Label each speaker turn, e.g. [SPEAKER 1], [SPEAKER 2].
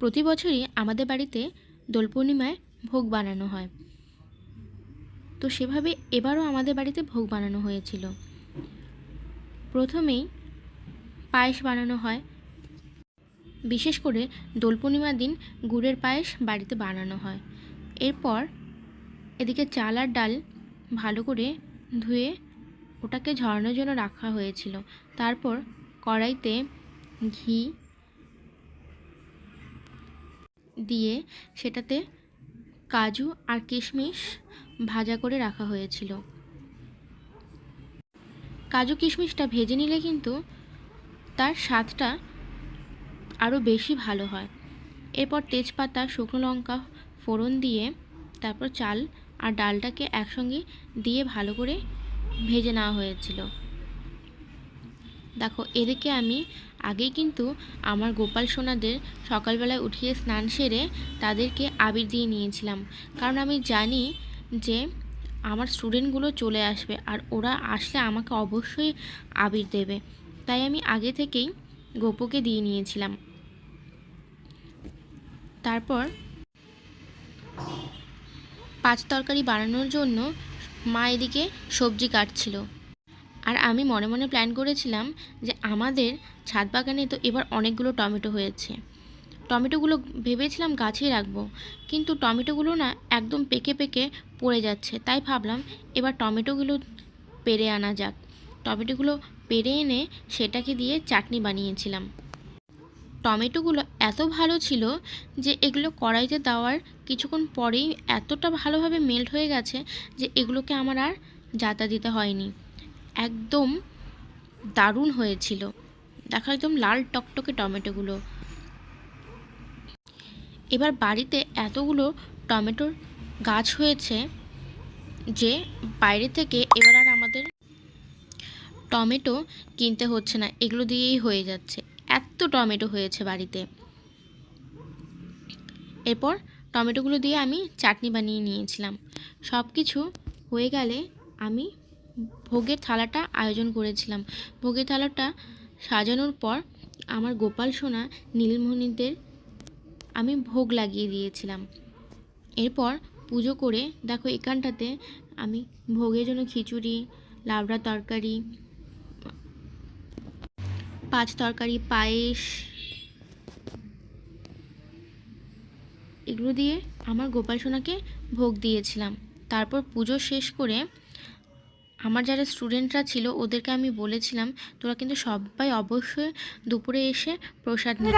[SPEAKER 1] প্রতি বছরই আমাদের বাড়িতে দোল পূর্ণিমায় ভোগ বানানো হয়। তো সেভাবে এবারও আমাদের বাড়িতে ভোগ বানানো হয়েছিল। প্রথমেই পায়েস বানানো হয়। বিশেষ করে দোল পূর্ণিমার দিন গুড়ের পায়েস বাড়িতে বানানো হয়। এরপর এদিকে চাল আর ডাল ভালো করে ধুয়ে ওটাকে ঝরানোর জন্য রাখা হয়েছিল। তারপর কড়াইতে ঘি দিয়ে সেটাতে কাজু আর কিশমিশ ভাজা করে রাখা হয়েছিল। কাজু কিশমিশটা ভেজে নিলে কিন্তু তার স্বাদটা আরও বেশি ভালো হয়। এরপর তেজপাতা, শুকনো লঙ্কা ফোড়ন দিয়ে তারপর চাল আর ডালটাকে একসঙ্গে দিয়ে ভালো করে ভেজে নেওয়া হয়েছিল। দেখো, এদিকে আমি আগেই কিন্তু আমার গোপাল সোনাদের সকালবেলায় উঠিয়ে স্নান সেরে তাদেরকে আবির দিয়ে নিয়েছিলাম। কারণ আমি জানি যে আমার স্টুডেন্টগুলো চলে আসবে আর ওরা আসলে আমাকে অবশ্যই আবির দেবে। তাই আমি আগে থেকেই গোপুকে দিয়ে নিয়েছিলাম। তারপর পাঁচ তরকারি বানানোর জন্য মা এদিকে সবজি কাটছিল। আর আমি মনে মনে প্ল্যান করেছিলাম যে আমাদের ছাদ বাগানে তো এবার অনেকগুলো টমেটো হয়েছে। টমেটোগুলো ভেবেছিলাম গাছে রাখব, কিন্তু টমেটোগুলো না একদম পেকে পেকে পড়ে যাচ্ছে। তাই ভাবলাম এবার টমেটোগুলো পেরে আনা যাক। টমেটোগুলো পেরে এনে সেটাকে দিয়ে চাটনি বানিয়েছিলাম। টমেটোগুলো এত ভালো ছিল যে এগুলো কড়াইতে দেওয়ার কিছুক্ষণ পরেই এতটা ভালোভাবে মেল্ট হয়ে গেছে যে এগুলোকে আমার আর জাতা দিতে হয়নি। একদম দারুণ হয়েছিল। দেখো একদম লাল টকটকে টমেটোগুলো। এবার বাড়িতে এতগুলো টমেটোর গাছ হয়েছে যে বাইরে থেকে এবার আর আমাদের টমেটো কিনতে হচ্ছে না, এগুলো দিয়েই হয়ে যাচ্ছে। এত টমেটো হয়েছে বাড়িতে। এরপর টমেটোগুলো দিয়ে আমি চাটনি বানিয়ে নিয়েছিলাম। সব কিছু হয়ে গেলে আমি ভোগের থালাটা আয়োজন করেছিলাম। ভোগের থালাটা সাজানোর পর আমার গোপাল সোনা, নীলমণিদের আমি ভোগ লাগিয়ে দিয়েছিলাম। এরপর পুজো করে দেখো এখানটাতে আমি ভোগের জন্য খিচুড়ি লাবড়া তরকারি, পাঁচ তরকারি, পায়েস, এগুলো দিয়ে আমার গোপাল সোনাকে ভোগ দিয়েছিলাম। তারপর পুজো শেষ করে আমার যারা স্টুডেন্টরা ছিল ওদেরকে আমি বলেছিলাম তোরা কিন্তু সবাই অবশ্যই দুপুরে এসে প্রসাদ নিয়ে